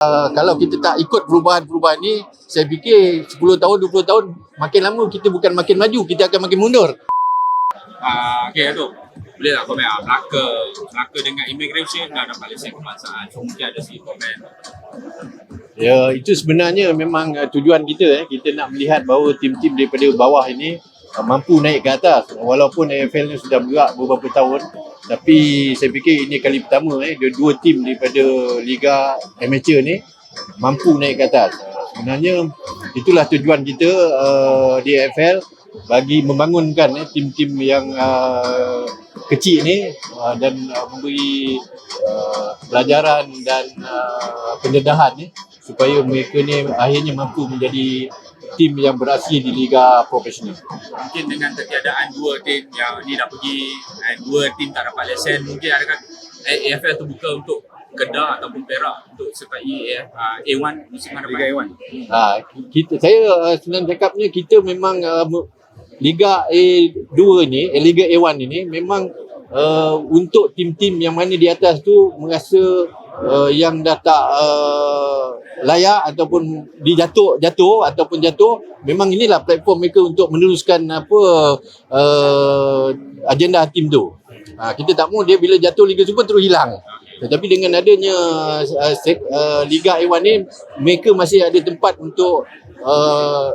uh, kalau kita tak ikut perubahan-perubahan ni saya fikir 10 tahun 20 tahun makin lama kita bukan makin maju kita akan makin mundur Ah, okay tu. Boleh tak komen ah, Melaka, Melaka dengan immigration dah dapat lesen kebangsaan. So mungkin ada si komen. Ya, itu sebenarnya memang uh, tujuan kita eh. Kita nak melihat bahawa tim-tim daripada bawah ini uh, mampu naik ke atas. Walaupun AFL ni sudah bergerak beberapa tahun, tapi saya fikir ini kali pertama eh dua, dua tim daripada liga amateur ni mampu naik ke atas. Sebenarnya itulah tujuan kita uh, di AFL bagi membangunkan eh, tim-tim yang uh, kecil ni uh, dan uh, memberi uh, pelajaran dan uh, pendedahan ni supaya mereka ni akhirnya mampu menjadi tim yang beraksi di liga profesional. Mungkin dengan ketiadaan dua tim yang ni dah pergi dan dua tim tak dapat lesen, mungkin adakah A- AFL terbuka untuk Kedah ataupun Perak untuk sertai AF, uh, A1 musiman depan? Liga A1. Ha, kita saya uh, senang cakapnya kita memang uh, Liga A2 ni, eh, Liga A1 ini memang uh, untuk tim-tim yang mana di atas tu merasa uh, yang dah tak uh, layak ataupun dijatuh jatuh ataupun jatuh memang inilah platform mereka untuk meneruskan apa uh, agenda tim tu. Ha, kita tak mahu dia bila jatuh Liga Super terus hilang. Tetapi dengan adanya uh, sek, uh, Liga A1 ni mereka masih ada tempat untuk uh,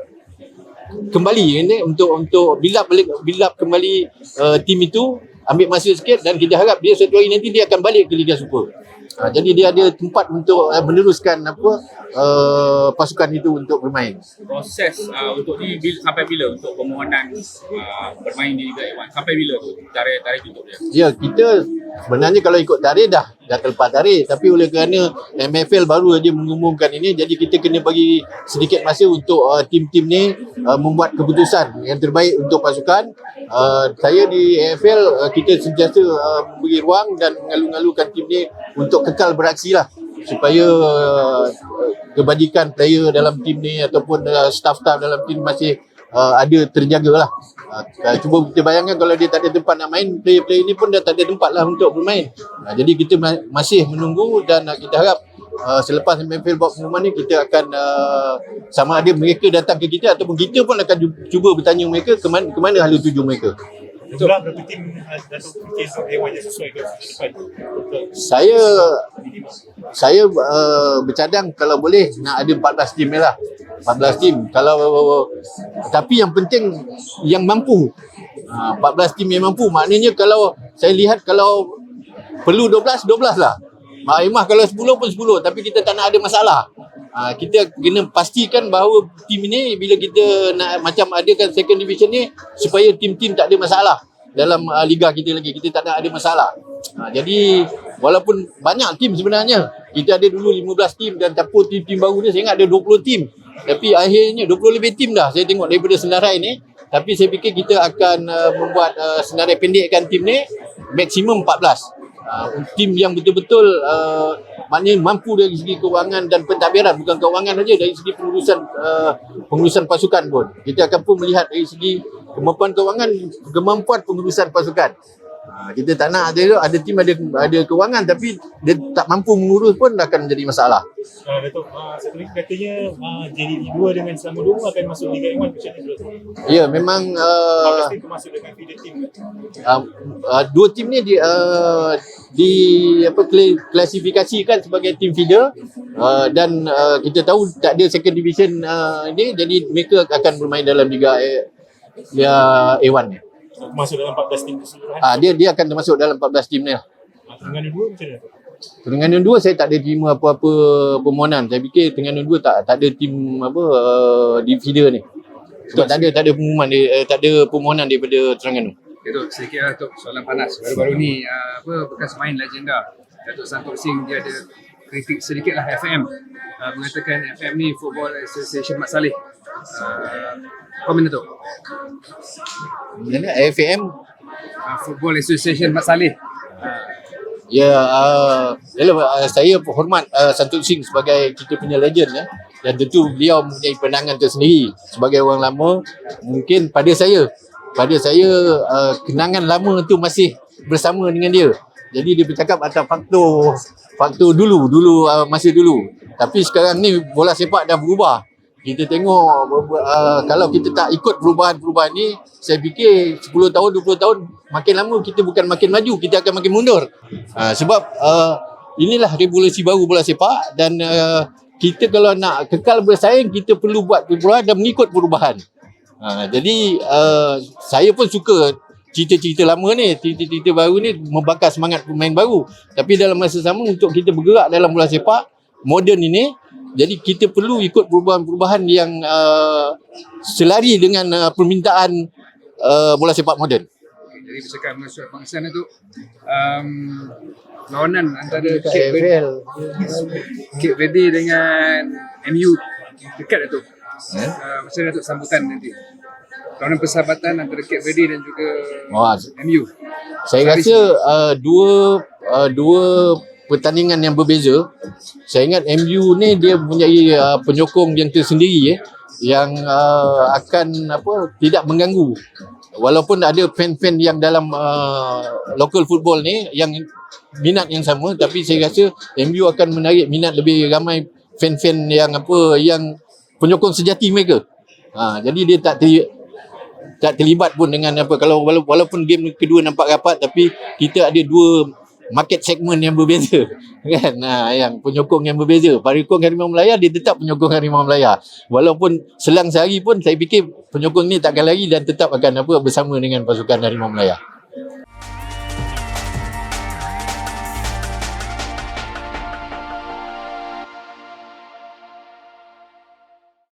kembali ini untuk untuk build up balik build up kembali uh, tim itu ambil masa sikit dan kita harap dia satu hari nanti dia akan balik ke Liga Super. Ha, jadi dia ada tempat untuk uh, meneruskan apa uh, pasukan itu untuk bermain. Proses uh, untuk ni bil, sampai bila untuk permohonan uh, bermain di Liga A1? Sampai bila tu tarikh tarikh tutup dia? Ya, kita sebenarnya kalau ikut tarikh dah dah terlepas tarikh tapi oleh kerana MFL baru saja mengumumkan ini jadi kita kena bagi sedikit masa untuk uh, tim-tim ni uh, membuat keputusan yang terbaik untuk pasukan. Uh, saya di AFL uh, kita sentiasa uh, memberi ruang dan mengalu-alukan tim ni untuk kekal beraksi lah supaya uh, kebajikan player dalam tim ni ataupun uh, staff-staff dalam tim masih uh, ada terjaga lah. Uh, cuba kita bayangkan kalau dia tak ada tempat nak main, player-player ni pun dah tak ada tempat lah untuk bermain. Uh, jadi kita ma- masih menunggu dan uh, kita harap uh, selepas MFL buat pengumuman ni kita akan uh, sama ada mereka datang ke kita ataupun kita pun akan cuba bertanya mereka ke mana, ke mana hala tuju mereka. Jumlah berapa tim Datuk fikir untuk A1 yang sesuai ke masa depan untuk Saya saya uh, bercadang kalau boleh nak ada 14 tim lah. 14 tim. Kalau tapi yang penting yang mampu. Uh, 14 tim yang mampu. Maknanya kalau saya lihat kalau perlu 12 12 lah. Mak Imah kalau 10 pun 10 tapi kita tak nak ada masalah. Uh, kita kena pastikan bahawa tim ini bila kita nak macam adakan second division ni supaya tim-tim tak ada masalah dalam uh, liga kita lagi. Kita tak nak ada masalah. Ha, jadi walaupun banyak tim sebenarnya. Kita ada dulu 15 tim dan tapur tim-tim baru ni saya ingat ada 20 tim. Tapi akhirnya 20 lebih tim dah saya tengok daripada senarai ni. Tapi saya fikir kita akan uh, membuat uh, senarai pendekkan tim ni maksimum 14. Uh, tim yang betul-betul uh, maknanya mampu dari segi kewangan dan pentadbiran bukan kewangan saja dari segi pengurusan uh, pengurusan pasukan pun kita akan pun melihat dari segi kemampuan kewangan kemampuan pengurusan pasukan Ha, kita tak nak ada ada tim ada ada kewangan tapi dia tak mampu mengurus pun akan menjadi masalah. uh, Datuk uh, satu lagi katanya uh, JDT 2 dengan Selama 2 akan masuk Liga A1 macam mana? Ya memang uh, 14 tim termasuk dengan feeder team uh, uh, dua tim ni di uh, di apa kla- klasifikasikan sebagai tim feeder uh, dan uh, kita tahu tak ada second division uh, ini jadi mereka akan bermain dalam liga A, ya A1 ni. Masuk dalam 14 tim keseluruhan. Uh, dia dia akan termasuk dalam 14 tim ni lah. Uh, Terengganu 2 macam mana? Terengganu 2 saya tak ada terima apa-apa permohonan. Saya fikir Terengganu 2 tak tak ada tim apa uh, di feeder ni. Sebab tak ada tak ada pengumuman dia, uh, tak ada permohonan daripada Terengganu. Okay, Tok, sedikit lah Tok, soalan panas. Baru-baru ni, uh, apa bekas main legenda Datuk Santok Singh dia ada kritik sedikit lah FM. Uh, mengatakan FM ni Football Association Mat Saleh. Uh, komen Datuk. Mana AFM Uh, Football Association Mat Saleh. Ya, uh, yalah, uh, saya hormat uh, Santut Singh sebagai kita punya legend ya. Dan tentu beliau mempunyai pandangan tersendiri sebagai orang lama. Mungkin pada saya, pada saya uh, kenangan lama tu masih bersama dengan dia. Jadi dia bercakap atas faktor faktor dulu dulu uh, masa dulu tapi sekarang ni bola sepak dah berubah kita tengok uh, kalau kita tak ikut perubahan-perubahan ni saya fikir 10 tahun 20 tahun makin lama kita bukan makin maju kita akan makin mundur uh, sebab uh, inilah revolusi baru bola sepak dan uh, kita kalau nak kekal bersaing kita perlu buat perubahan dan mengikut perubahan uh, jadi uh, saya pun suka cerita-cerita lama ni, cerita-cerita baru ni membakar semangat pemain baru. Tapi dalam masa sama untuk kita bergerak dalam bola sepak moden ini, jadi kita perlu ikut perubahan-perubahan yang uh, selari dengan uh, permintaan uh, bola sepak moden. Jadi bercakap mengenai surat panggilan itu um, lawanan antara Cape Verde, Cape Verde dengan MU dekat tu. Eh? Uh, macam mana tu sambutan nanti? Lawanan persahabatan antara Cape Verde dan juga Wah, MU. Saya rasa uh, dua uh, dua pertandingan yang berbeza. Saya ingat MU ni dia mempunyai uh, penyokong yang tersendiri eh yang uh, akan apa tidak mengganggu. Walaupun ada fan-fan yang dalam uh, local football ni yang minat yang sama tapi saya rasa MU akan menarik minat lebih ramai fan-fan yang apa yang penyokong sejati mereka. Ha, jadi dia tak ter, tak terlibat pun dengan apa kalau wala- walaupun game kedua nampak rapat tapi kita ada dua market segment yang berbeza. Kan? Ha, yang penyokong yang berbeza. Parikong Harimau Melaya dia tetap penyokong Harimau Melaya. Walaupun selang sehari pun saya fikir penyokong ni takkan lari dan tetap akan apa bersama dengan pasukan Harimau Melaya